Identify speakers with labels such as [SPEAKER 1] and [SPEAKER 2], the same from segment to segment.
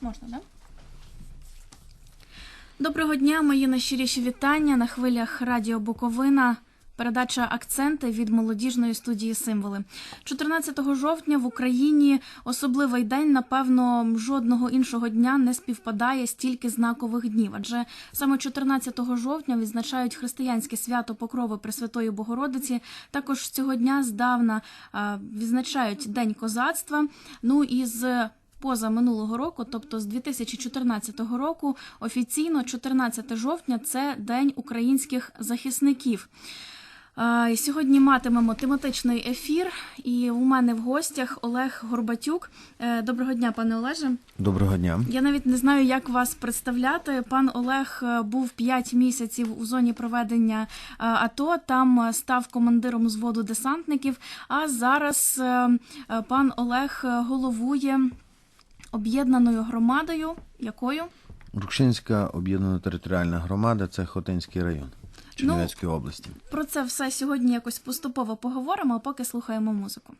[SPEAKER 1] Можна, да? Доброго дня, мої найщиріші вітання на хвилях Радіо Буковина. Передача акценти від молодіжної студії Символи. 14 жовтня в Україні особливий день. Напевно, жодного іншого дня не співпадає стільки знакових днів. Адже саме 14 жовтня відзначають християнське свято Покрови Пресвятої Богородиці. Також цього дня здавна відзначають День козацтва. Ну і з поза минулого року, тобто з 2014 року, офіційно 14 жовтня це День українських захисників. Сьогодні матимемо тематичний ефір, і у мене в гостях Олег Горбатюк. Е, Доброго дня, пане Олеже.
[SPEAKER 2] Доброго дня.
[SPEAKER 1] Я навіть не знаю, як вас представляти. Пан Олег е, був 5 місяців у зоні проведення е, АТО. Там став командиром взводу десантників. А зараз пан Олег головує об'єднаною громадою. Якою?
[SPEAKER 2] Рукшинська об'єднана територіальна громада це Хотинський район Чернівецької області.
[SPEAKER 1] Про це все сьогодні якось поступово поговоримо, а поки слухаємо музику.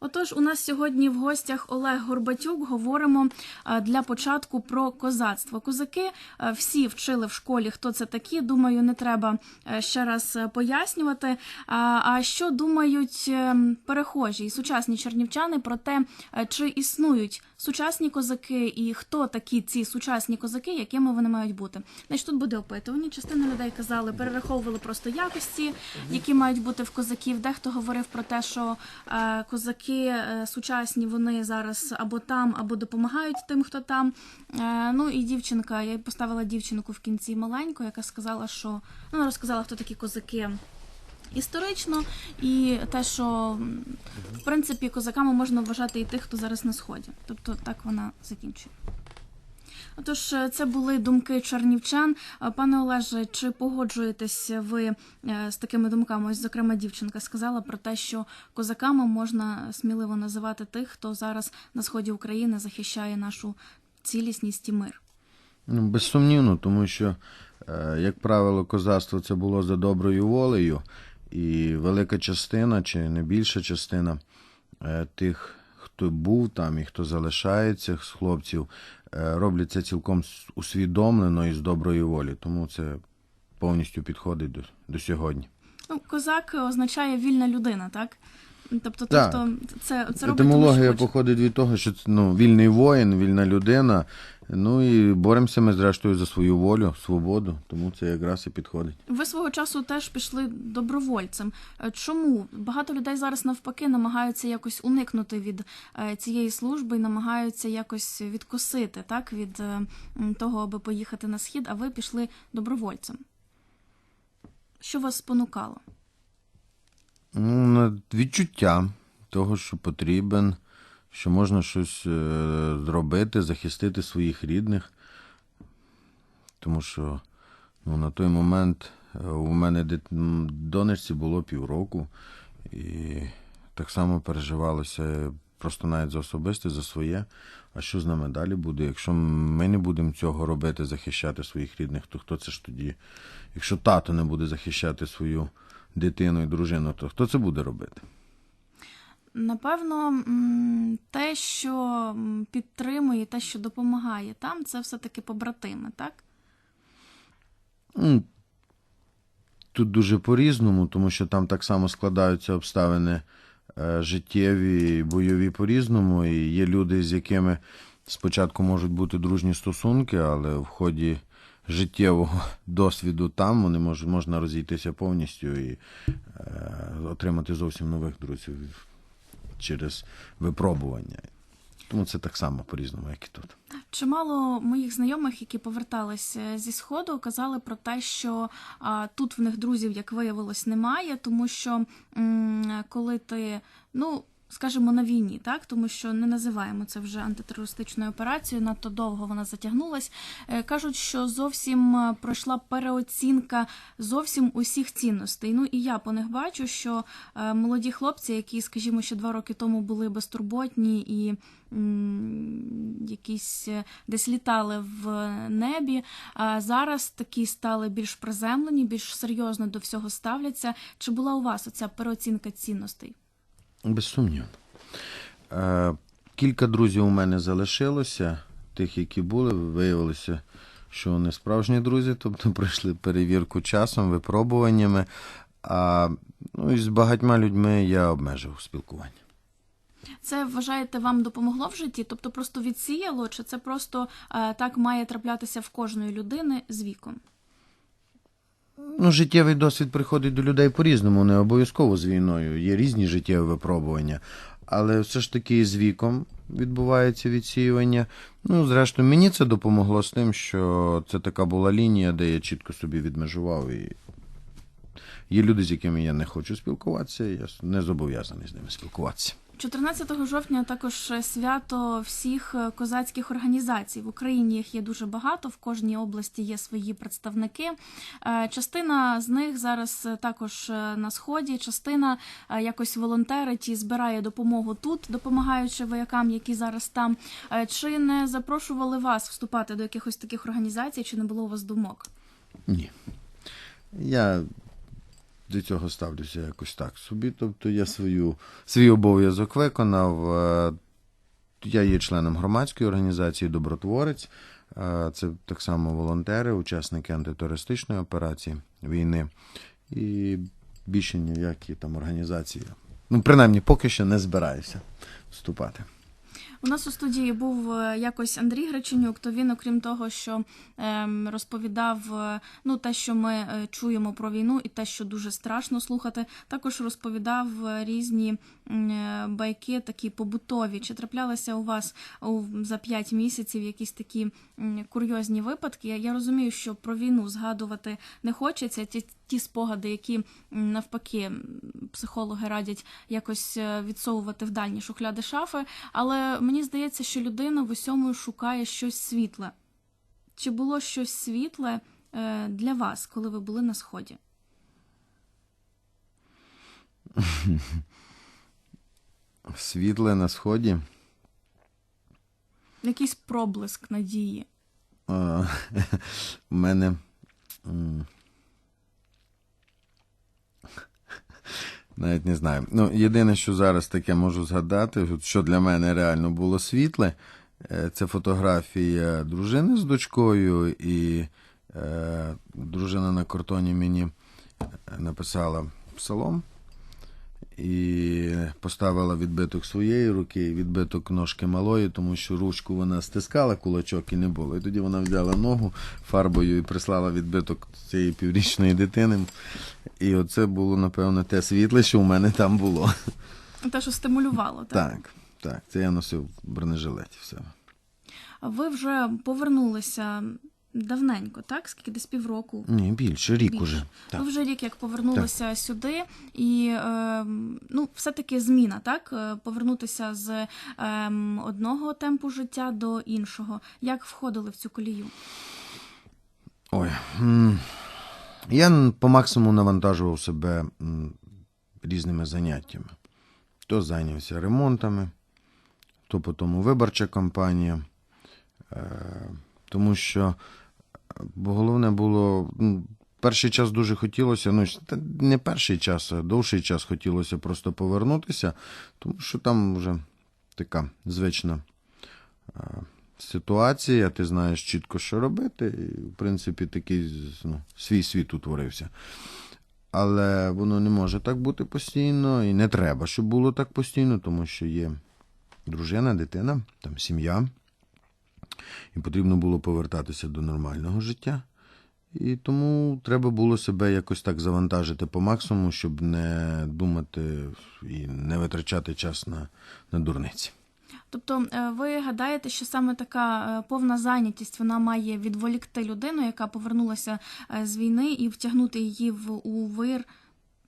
[SPEAKER 1] Отож, у нас сьогодні в гостях Олег Горбатюк. Говоримо е, для початку про козацтво. Козаки е, всі вчили в школі, хто це такі. Думаю, не треба е, ще раз пояснювати. А що думають е, перехожі і сучасні чернівчани про те, чи існують сучасні козаки і хто такі ці сучасні козаки, якими вони мають бути? Значить, тут буде опитування. Частина людей казали, перераховували просто якості, які мають бути в козаків. Дехто говорив про те, що е, козаки е, сучасні вони зараз або там, або допомагають тим, хто там. Е, ну і дівчинка, я поставила дівчинку в кінці маленьку, яка сказала, що ну, розказала, хто такі козаки. Історично, і те, що в принципі козаками можна вважати і тих, хто зараз на сході. Тобто так вона закінчує. Отож, це були думки чернівчан. Пане Олеже, чи погоджуєтесь ви е, з такими думками? Ось, зокрема, дівчинка сказала про те, що козаками можна сміливо називати тих, хто зараз на сході України захищає нашу цілісність і мир.
[SPEAKER 2] Ну, безсумнівно, тому що, е, як правило, козацтво це було за доброю волею, і велика частина, чи не більша частина е, тих, хто був там і хто залишається з хлопців, е, роблять це цілком усвідомлено і з доброї волі. Тому це повністю підходить до, до сьогодні.
[SPEAKER 1] Ну, козак означає вільна людина, так? Тобто,
[SPEAKER 2] Так.
[SPEAKER 1] тобто це, це робить тому,
[SPEAKER 2] Етимологія
[SPEAKER 1] що
[SPEAKER 2] походить від того, що це, ну, вільний воїн, вільна людина. Ну і боремося ми зрештою за свою волю, свободу, тому це якраз і підходить.
[SPEAKER 1] Ви свого часу теж пішли добровольцем. Е, Чому багато людей зараз навпаки намагаються якось уникнути від е, цієї служби і намагаються якось відкосити так від е, того, аби поїхати на схід, а ви пішли добровольцем? Що вас спонукало?
[SPEAKER 2] Ну, відчуття того, що потрібен, що можна щось е, зробити, захистити своїх рідних. Тому що ну, на той момент е, у мене донечці було півроку, і так само переживалося просто навіть за особисте, за своє. А що з нами далі буде? Якщо ми не будемо цього робити, захищати своїх рідних, то хто це ж тоді? Якщо тато не буде захищати свою дитину і дружину, то хто це буде робити?
[SPEAKER 1] Напевно, те, що підтримує, те, що допомагає там, це все-таки побратими, так?
[SPEAKER 2] Ну, Тут дуже по-різному, тому що там так само складаються обставини е, життєві бойові по-різному. І є люди, з якими спочатку можуть бути дружні стосунки, але в ході життєвого досвіду там вони мож, можна розійтися повністю і е, отримати зовсім нових друзів через випробування. Тому це так само по-різному, як і тут.
[SPEAKER 1] Чимало моїх знайомих, які поверталися зі сходу, казали про те, що а, тут в них друзів, як виявилось, немає, тому що м, коли ти, ну. Скажімо, на війні, так тому що не називаємо це вже антитерористичною операцією. Надто довго вона затягнулась. Е, Кажуть, що зовсім е, пройшла переоцінка зовсім усіх цінностей. Ну і я по них бачу, що е, молоді хлопці, які, скажімо, ще два роки тому були безтурботні і якісь десь літали в небі, а зараз такі стали більш приземлені, більш серйозно до всього ставляться. Чи була у вас оця переоцінка цінностей?
[SPEAKER 2] Безсумнівно. Е, кілька друзів у мене залишилося, тих, які були, виявилося, що вони справжні друзі, тобто пройшли перевірку часом, випробуваннями. А ну, і з багатьма людьми я обмежив спілкування.
[SPEAKER 1] Це вважаєте, вам допомогло в житті? Тобто просто відсіяло, чи це просто е, так має траплятися в кожної людини з віком?
[SPEAKER 2] Ну, життєвий досвід приходить до людей по-різному, не обов'язково з війною. Є різні життєві випробування. Але все ж таки з віком відбувається відсіювання. Ну, зрештою, мені це допомогло з тим, що це така була лінія, де я чітко собі відмежував. І є люди, з якими я не хочу спілкуватися, я не зобов'язаний з ними спілкуватися.
[SPEAKER 1] 14 жовтня також свято всіх е, козацьких організацій. В Україні їх є дуже багато, в кожній області є свої представники. Е, Частина з них зараз е, також на сході, частина якось волонтерить і збирає допомогу тут, допомагаючи воякам, які зараз там. Чи не запрошували вас вступати до якихось таких організацій, чи не було у вас думок?
[SPEAKER 2] Ні. Я до цього ставлюся якось так собі. Тобто я свою, свій обов'язок виконав. Е, Я є членом громадської організації Добротворець. Е, Це так само волонтери, учасники антитерористичної операції війни. І більше ніякі там організації. Ну, принаймні, поки що не збираюся вступати.
[SPEAKER 1] У нас у студії був е, якось Андрій Греченюк, то він, окрім того, що ем, розповідав е, ну, те, що ми е, чуємо про війну, і те, що дуже страшно слухати, також розповідав різні байки, такі побутові. Чи траплялися у вас за 5 місяців якісь такі курйозні випадки? Я розумію, що про війну згадувати не хочеться. Ті, спогади, які навпаки психологи радять якось е, відсовувати в дальні шухляди шафи. Але мені здається, що людина в усьому шукає щось світле. Чи було щось світле е, для вас, коли ви були на сході?
[SPEAKER 2] Світле на сході.
[SPEAKER 1] Якийсь проблиск надії?
[SPEAKER 2] У мене. м, Навіть не знаю. Ну, єдине, що зараз таке можу згадати, що для мене реально було світле, е, це фотографія дружини з дочкою, і е, дружина на картоні мені е, написала псалом і поставила відбиток своєї руки, відбиток ножки малої, тому що ручку вона стискала, кулачок і не було. І тоді вона взяла ногу фарбою і прислала відбиток цієї піврічної дитини. І оце було, напевно, те світле, що у мене там було.
[SPEAKER 1] Те, що стимулювало, так?
[SPEAKER 2] Так, так. Це я носив бронежилеті все.
[SPEAKER 1] Ви вже повернулися давненько, так? Скільки десь півроку?
[SPEAKER 2] Ні, більше, рік
[SPEAKER 1] Більше.
[SPEAKER 2] уже. Так.
[SPEAKER 1] Ви вже рік як повернулися сюди, і е, ну, все-таки зміна, так? Е, Повернутися з е, одного темпу життя до іншого. Як входили в цю колію?
[SPEAKER 2] Ой. Я по максимуму навантажував себе різними заняттями. То зайнявся ремонтами, то потім виборча кампанія. Е, Тому що бо головне було. ну, Перший час дуже хотілося, ну не перший час, а довший час хотілося просто повернутися, тому що там вже така звична ситуація, ти знаєш чітко, що робити, і, в принципі, такий ну, свій світ утворився. Але воно не може так бути постійно, і не треба, щоб було так постійно, тому що є дружина, дитина, там сім'я, і потрібно було повертатися до нормального життя. І тому треба було себе якось так завантажити по максимуму, щоб не думати і не витрачати час на, на дурниці.
[SPEAKER 1] Тобто, е, ви гадаєте, що саме така е, повна зайнятість вона має відволікти людину, яка повернулася е, з війни, і втягнути її в вир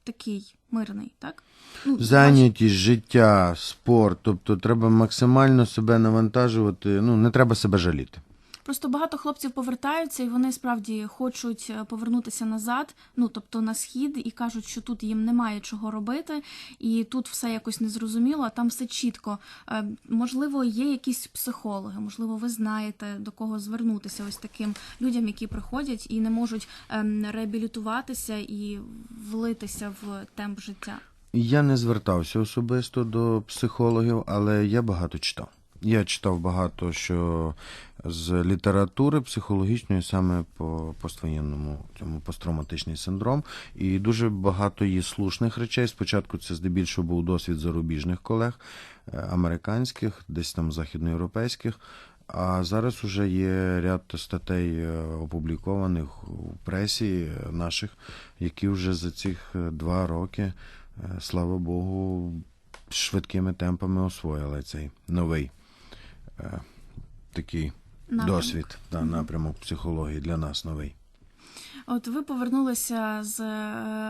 [SPEAKER 1] такий мирний, так? Ну,
[SPEAKER 2] Зайнятість, життя, спорт. Тобто треба максимально себе навантажувати. Ну, не треба себе жаліти.
[SPEAKER 1] Просто багато хлопців повертаються, і вони справді хочуть е, повернутися назад, ну тобто на схід, і кажуть, що тут їм немає чого робити, і тут все якось незрозуміло, а там все чітко. Е, Можливо, є якісь психологи, можливо, ви знаєте до кого звернутися ось таким людям, які приходять і не можуть ем, реабілітуватися і влитися в темп життя.
[SPEAKER 2] Я не звертався особисто до психологів, але я багато читав. Я читав багато що з літератури психологічної, саме по поствоєнному цьому посттравматичний синдром, і дуже багато є слушних речей. Спочатку це здебільшого був досвід зарубіжних колег, е, американських, десь там західноєвропейських. А зараз уже є ряд статей е, опублікованих у пресі наших, які вже за цих е, два роки, слава Богу, швидкими темпами освоїли цей новий такий
[SPEAKER 1] Напрямок.
[SPEAKER 2] досвід, да, напрямок психології для нас новий.
[SPEAKER 1] От ви повернулися з е,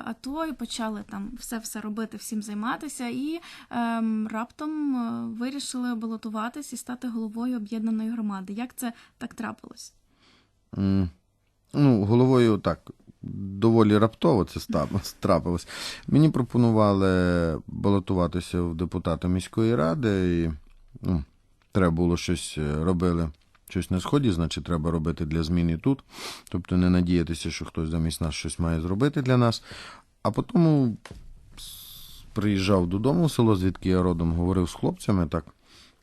[SPEAKER 1] АТО і почали там все все робити, всім займатися, і ем, раптом е, вирішили балотуватись і стати головою об'єднаної громади. Як це так трапилось?
[SPEAKER 2] М, Ну, головою так, доволі раптово це трапилось. Мені пропонували балотуватися в депутата міської ради, і ну, треба було щось е, робили. Щось на сході, значить, треба робити для змін і тут. Тобто не надіятися, що хтось замість нас щось має зробити для нас. А потім приїжджав додому в село, звідки я родом, говорив з хлопцями так.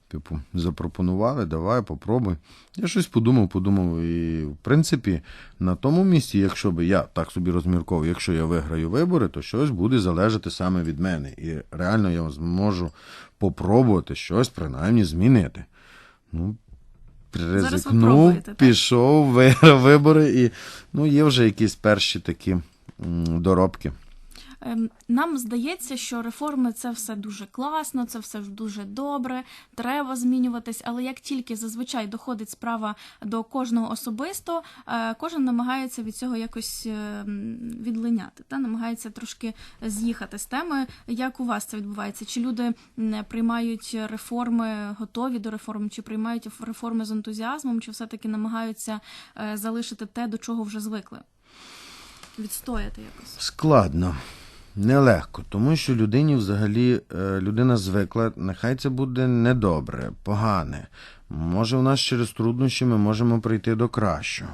[SPEAKER 2] Типу, запропонували, давай, попробуй. Я щось подумав, подумав. І, в принципі, на тому місці, якщо би я так собі розмірковував, якщо я виграю вибори, то щось буде залежати саме від мене. І реально я зможу попробувати щось принаймні змінити. Ну, ризикнув, пішов, виграв вибори, і ну, є вже якісь перші такі доробки.
[SPEAKER 1] Ем, Нам здається, що реформи це все дуже класно, це все дуже добре, треба змінюватись. Але як тільки зазвичай доходить справа до кожного особисто, е, кожен намагається від цього якось е, відлиняти, та намагається трошки з'їхати з теми. Як у вас це відбувається? Чи люди приймають реформи, готові до реформ, чи приймають реформи з ентузіазмом, чи все-таки намагаються е, залишити те, до чого вже звикли? Відстояти якось.
[SPEAKER 2] Складно, нелегко, тому що людині взагалі е, людина звикла, нехай це буде недобре, погане. Може, у нас через труднощі ми можемо прийти до кращого.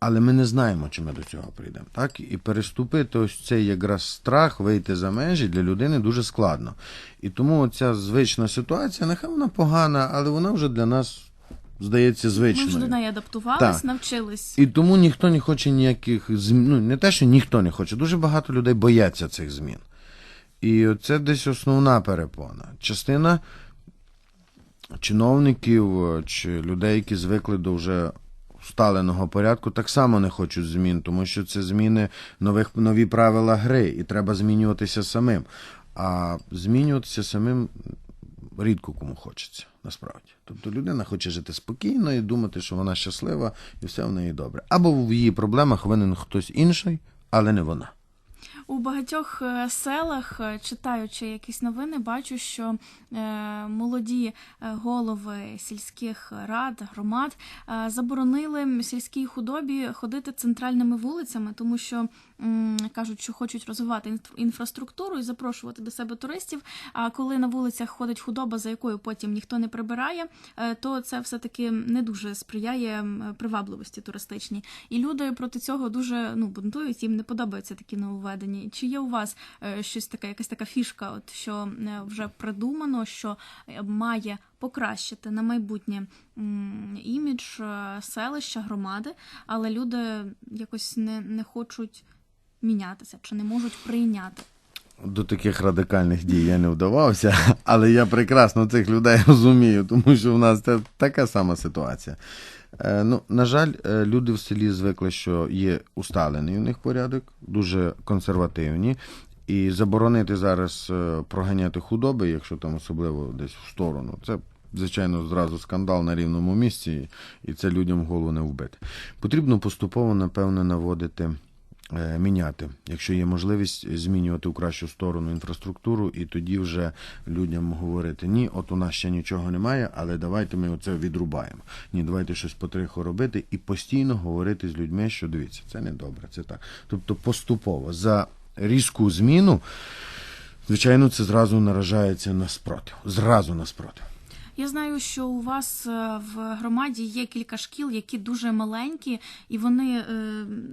[SPEAKER 2] Але ми не знаємо, чи ми до цього прийдемо. Так? І переступити ось цей якраз страх, вийти за межі для людини дуже складно. І тому ця звична ситуація, нехай вона погана, але вона вже для нас здається
[SPEAKER 1] Ми
[SPEAKER 2] звичною.
[SPEAKER 1] вже до неї адаптувались,
[SPEAKER 2] Так.
[SPEAKER 1] навчились.
[SPEAKER 2] І тому ніхто не хоче ніяких змін. Ну, не те, що ніхто не хоче. Дуже багато людей бояться цих змін. І це десь основна перепона. Частина чиновників е, чи людей, які звикли до вже усталеного порядку, так само не хочуть змін, тому що це зміни нових нові правила гри, і треба змінюватися самим. А змінюватися самим рідко кому хочеться, насправді. Тобто людина хоче жити спокійно і думати, що вона щаслива і все в неї добре. Або в її проблемах винен хтось інший, але не вона.
[SPEAKER 1] У багатьох е, селах, е, читаючи якісь новини, бачу, що е, молоді голови сільських рад, громад заборонили сільській худобі ходити центральними вулицями, тому що кажуть, що хочуть розвивати інф- інфраструктуру і запрошувати до себе туристів. А коли на вулицях ходить худоба, за якою потім ніхто не прибирає, е, то це все таки не дуже сприяє привабливості туристичній. І люди проти цього дуже ну бунтують, їм не подобаються такі нововведення. Чи є у вас е, щось таке, якась така фішка, от що е, вже придумано, що має покращити на майбутнє імідж селища, громади, але люди якось не, не хочуть мінятися чи не можуть прийняти.
[SPEAKER 2] До таких радикальних дій я не вдавався, але я прекрасно цих людей розумію, тому що в нас це така сама ситуація. Е, ну, на жаль, е, люди в селі звикли, що є усталений у них порядок, дуже консервативні. І заборонити зараз е, проганяти худоби, якщо там особливо десь в сторону, це, звичайно, зразу скандал на рівному місці, і це людям голову не вбити. Потрібно поступово, напевно, наводити міняти, якщо є можливість змінювати у кращу сторону інфраструктуру, і тоді вже людям говорити: ні, от у нас ще нічого немає, але давайте ми оце відрубаємо. Ні, давайте щось потроху робити і постійно говорити з людьми, що дивіться, це не добре, це так. Тобто поступово за різку зміну, звичайно, це зразу наражається на спротив. Зразу на спротив.
[SPEAKER 1] Я знаю, що у вас е, в громаді є кілька шкіл, які дуже маленькі і вони е,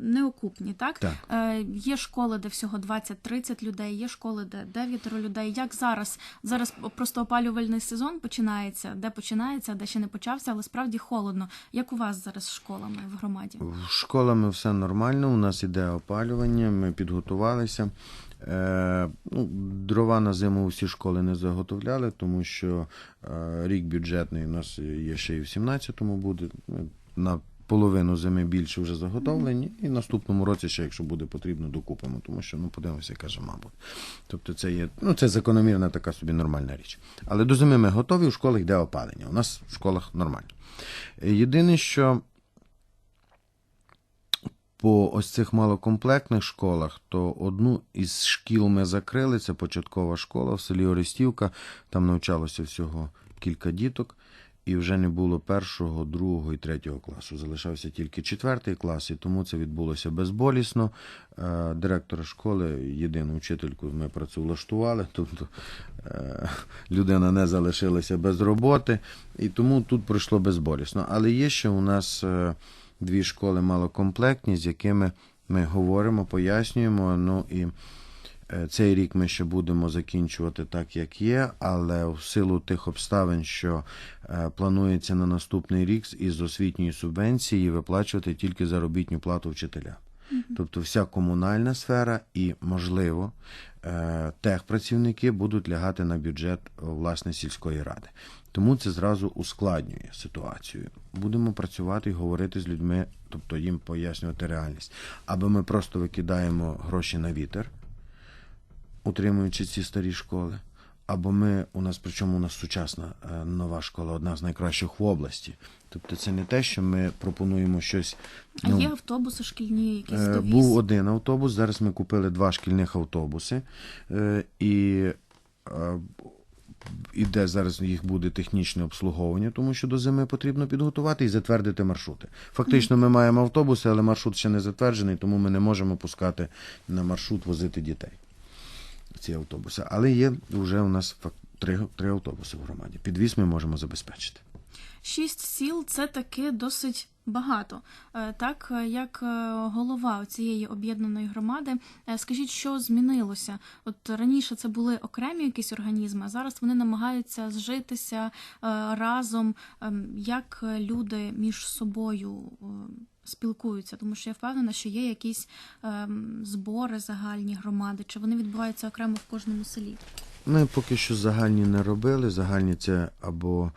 [SPEAKER 1] неокупні, так?
[SPEAKER 2] Так.
[SPEAKER 1] Е, Є школи, де всього 20-30 людей, є школи, де 9 людей. Як зараз? Зараз просто опалювальний сезон починається, де починається, де ще не почався, але справді холодно. Як у вас зараз з школами в громаді?
[SPEAKER 2] В школами все нормально, у нас іде опалювання, ми підготувалися. Е, ну, дрова на зиму всі школи не заготовляли, тому що е, рік бюджетний у нас є ще і в 17-му буде. На половину зими більше вже заготовлені, і наступному році ще, якщо буде потрібно, докупимо, тому що ну подивимося, каже, мабуть. Тобто це є ну це закономірна така собі нормальна річ. Але до зими ми готові, у школах йде опалення. У нас в школах нормально. Єдине, що по ось цих малокомплектних школах, то одну із шкіл ми закрили, це початкова школа в селі Орестівка. Там навчалося всього кілька діток, і вже не було першого, другого і третього класу. Залишався тільки четвертий клас, і тому це відбулося безболісно. Е, Директора школи, єдину вчительку, ми працевлаштували, тобто е, людина не залишилася без роботи, і тому тут пройшло безболісно. Але є ще у нас. Дві школи малокомплектні, з якими ми говоримо, пояснюємо. Ну і е, цей рік ми ще будемо закінчувати так, як є, але в силу тих обставин, що е, планується на наступний рік із освітньої субвенції виплачувати тільки заробітну плату вчителя. Тобто вся комунальна сфера і, можливо, е, техпрацівники будуть лягати на бюджет власне сільської ради. Тому це зразу ускладнює ситуацію. Будемо працювати і говорити з людьми, тобто їм пояснювати реальність. Або ми просто викидаємо гроші на вітер, утримуючи ці старі школи. Або ми, у нас, причому у нас сучасна е, нова школа, одна з найкращих в області. Тобто це не те, що ми пропонуємо щось.
[SPEAKER 1] А є автобуси шкільні, якісь
[SPEAKER 2] Е,
[SPEAKER 1] довіз?
[SPEAKER 2] Був один автобус. Зараз ми купили два шкільних автобуси, Е, і іде зараз їх буде технічне обслуговування, тому що до зими потрібно підготувати і затвердити маршрути. Фактично, ми маємо автобуси, але маршрут ще не затверджений, тому ми не можемо пускати на маршрут возити дітей. Ці автобуси. Але є вже у нас три, три автобуси в громаді. Підвіз ми можемо забезпечити.
[SPEAKER 1] Шість сіл це таки досить багато. Е, Так, е, як е, голова цієї об'єднаної громади, скажіть, що змінилося? От раніше це були окремі якісь організми, а зараз вони намагаються зжитися разом. Ем, Як люди між собою спілкуються? Тому що я впевнена, що є якісь ем, збори загальні громади, чи вони відбуваються окремо в кожному селі?
[SPEAKER 2] Ми поки що загальні не робили. Загальні це або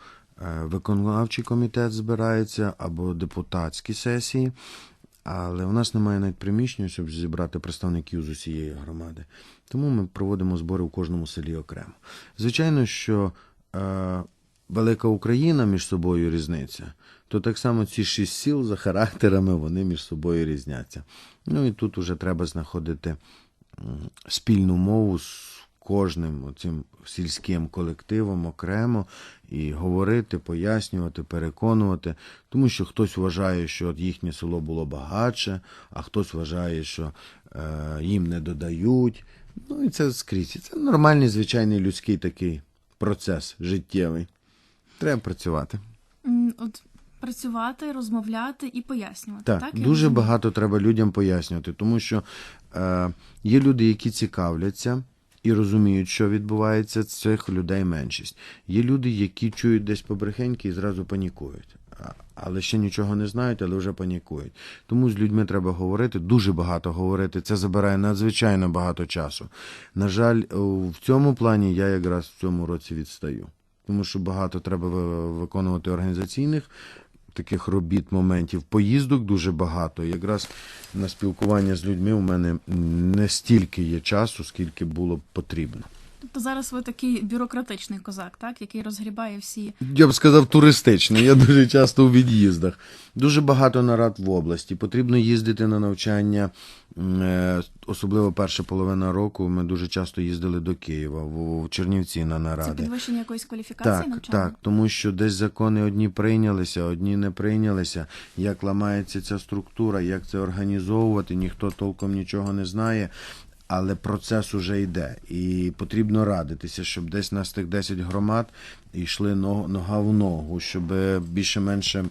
[SPEAKER 2] виконавчий комітет збирається, або депутатські сесії. Але у нас немає навіть приміщення, щоб зібрати представників з усієї громади. Тому ми проводимо збори в кожному селі окремо. Звичайно, що е, велика Україна між собою різниця, то так само ці шість сіл за характерами вони між собою різняться. Ну і тут уже треба знаходити спільну мову з кожним цим сільським колективом окремо і говорити, пояснювати, переконувати, тому що хтось вважає, що їхнє село було багатше, а хтось вважає, що е, їм не додають. Ну і це скрізь. І Це нормальний, звичайний людський такий процес життєвий. Треба працювати.
[SPEAKER 1] От працювати, розмовляти і пояснювати.
[SPEAKER 2] Так,
[SPEAKER 1] Так,
[SPEAKER 2] дуже багато треба людям пояснювати, тому що е, є люди, які цікавляться і розуміють, що відбувається, цих людей меншість. Є люди, які чують десь побрехеньки і зразу панікують. Але ще нічого не знають, але вже панікують. Тому з людьми треба говорити, дуже багато говорити. Це забирає надзвичайно багато часу. На жаль, в цьому плані я якраз в цьому році відстаю. Тому що багато треба виконувати організаційних таких робіт, моментів, поїздок дуже багато. Якраз на спілкування з людьми у мене не стільки є часу, скільки було б потрібно.
[SPEAKER 1] Тобто зараз ви такий бюрократичний козак, так, який розгрібає всі.
[SPEAKER 2] Я б сказав, туристичний. Я дуже часто у від'їздах. Дуже багато нарад в області. Потрібно їздити на навчання, е, особливо перша половина року. Ми дуже часто їздили до Києва, в Чернівці на
[SPEAKER 1] Це
[SPEAKER 2] наради.
[SPEAKER 1] підвищення якоїсь кваліфікації
[SPEAKER 2] Так,
[SPEAKER 1] навчання?
[SPEAKER 2] так, тому що десь закони одні прийнялися, одні не прийнялися. Як ламається ця структура, як це організовувати, ніхто толком нічого не знає. але процес уже йде. І потрібно радитися, щоб десь нас тих 10 громад йшли нога в ногу, щоб більше-менше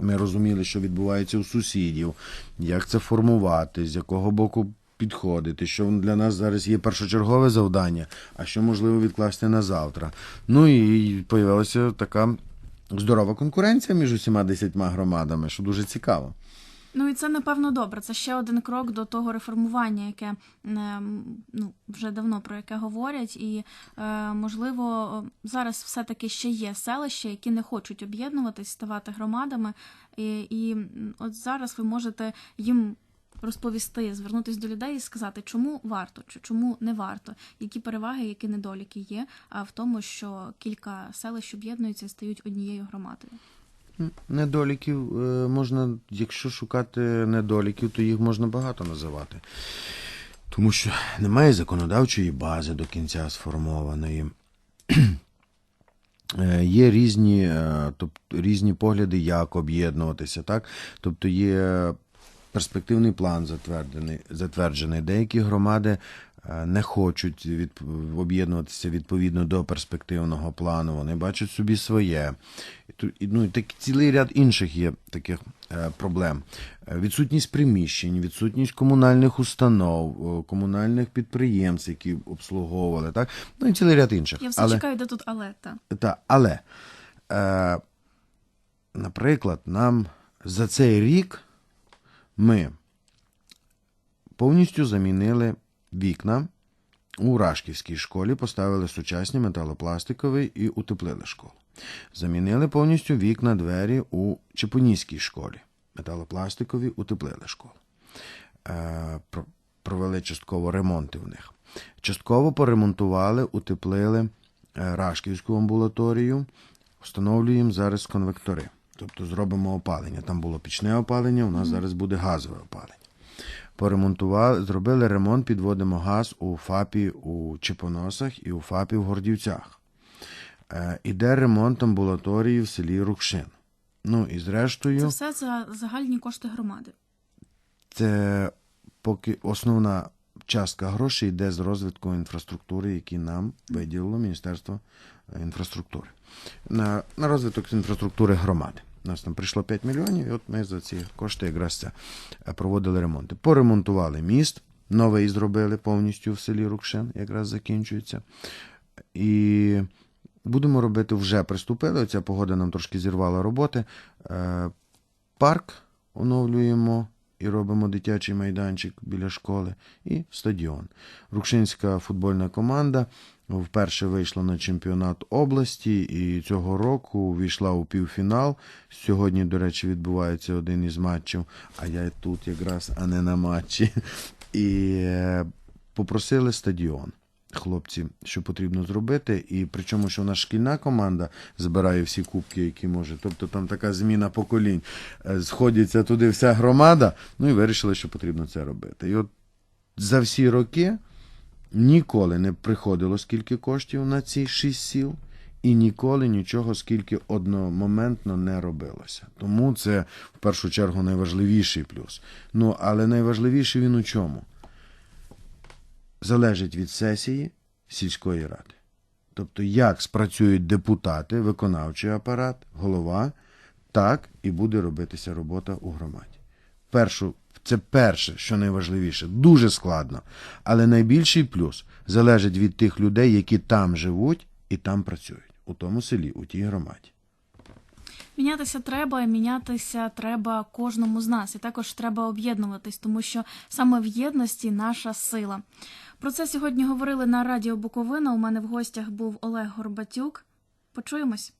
[SPEAKER 2] ми розуміли, що відбувається у сусідів, як це формувати, з якого боку підходити, що для нас зараз є першочергове завдання, а що можливо відкласти на завтра. Ну і появилася така здорова конкуренція між усіма десятьма громадами, що дуже цікаво.
[SPEAKER 1] Ну і це напевно добре. Це ще один крок до того реформування, яке ну вже давно про яке говорять, і е, можливо зараз все-таки ще є селища, які не хочуть об'єднуватись, ставати громадами. І, і от зараз ви можете їм. Розповісти, звернутися до людей і сказати, чому варто, чи чому не варто, які переваги, які недоліки є в тому, що кілька селищ об'єднуються і стають однією громадою.
[SPEAKER 2] Недоліків е, можна, якщо шукати недоліків, то їх можна багато називати. Тому що немає законодавчої бази до кінця сформованої. Е, Є різні, тобто, різні погляди, як об'єднуватися, так? Тобто є перспективний план затверджений, затверджений. Деякі громади е, не хочуть від, об'єднуватися відповідно до перспективного плану, вони бачать собі своє. І Ну, і так, цілий ряд інших є таких е, проблем. Е, Відсутність приміщень, відсутність комунальних установ, комунальних підприємств, які обслуговували, так? Ну і цілий ряд інших.
[SPEAKER 1] Я все
[SPEAKER 2] Але...
[SPEAKER 1] чекаю, де тут але та.
[SPEAKER 2] Та, але, е, наприклад, нам за цей рік ми повністю замінили вікна у Рашківській школі, поставили сучасні металопластикові і утеплили школу. Замінили повністю вікна двері у Чепоніській школі. Металопластикові утеплили школу. Е, провели частково ремонти в них. Частково поремонтували, утеплили е, Рашківську амбулаторію, встановлюємо зараз конвектори. Тобто зробимо опалення. Там було пічне опалення, у нас зараз буде газове опалення. Поремонтували, зробили ремонт, підводимо газ у ФАПі у Чепоносах і у ФАПі в Гордівцях. Е, іде ремонт амбулаторії в селі Рукшин. Ну і зрештою.
[SPEAKER 1] Це все за загальні кошти громади.
[SPEAKER 2] це поки основна частка грошей йде з розвитку інфраструктури, які нам виділило Міністерство е, інфраструктури. На, розвиток інфраструктури громади. У нас там прийшло 5 мільйонів, і от ми за ці кошти якраз це е, проводили ремонти. Поремонтували міст, новий зробили повністю в селі Рукшин, якраз закінчується. І будемо робити вже приступили. Ця погода нам трошки зірвала роботи. Е, Парк оновлюємо і робимо дитячий майданчик біля школи і стадіон. Рукшинська футбольна команда вперше вийшла на чемпіонат області і цього року війшла у півфінал. Сьогодні, до речі, відбувається один із матчів, а я тут якраз, а не на матчі. І е, попросили стадіон. Хлопці, що потрібно зробити, і причому, що наша шкільна команда збирає всі кубки, які може. Тобто там така зміна поколінь. Е, Сходиться туди вся громада, ну і вирішили, що потрібно це робити. І от за всі роки ніколи не приходило скільки коштів на ці шість сіл, і ніколи нічого скільки одномоментно не робилося. Тому це в першу чергу найважливіший плюс. Ну, але найважливіший він у чому? Залежить від сесії сільської ради. Тобто, як спрацюють депутати, виконавчий апарат, голова, так і буде робитися робота у громаді. Першу, це перше, що найважливіше, дуже складно, але найбільший плюс залежить від тих людей, які там живуть і там працюють, у тому селі, у тій громаді.
[SPEAKER 1] Мінятися треба, і мінятися треба кожному з нас, і також треба об'єднуватись, тому що саме в єдності наша сила. Про це сьогодні говорили на Радіо Буковина. У мене в гостях був Олег Горбатюк. Почуємось.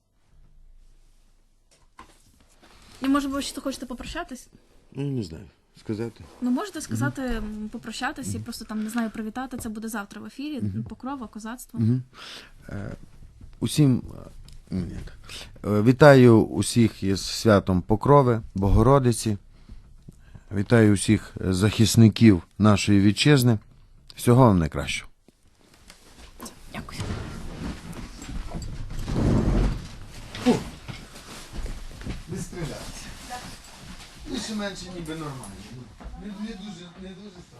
[SPEAKER 1] І може ви ще хочете попрощатись?
[SPEAKER 2] Ну, не знаю, сказати.
[SPEAKER 1] Ну можете сказати, м, попрощатись і просто там не знаю, привітати. Це буде завтра в ефірі. Покрова, козацтво.
[SPEAKER 2] Усім е, так. Е, вітаю усіх із святом Покрови, Богородиці. Вітаю усіх захисників нашої вітчизни. Всього вам найкращого.
[SPEAKER 1] Дякую.
[SPEAKER 2] Не стрілятися. Більше менше ніби нормально. Не, не дуже, не дуже.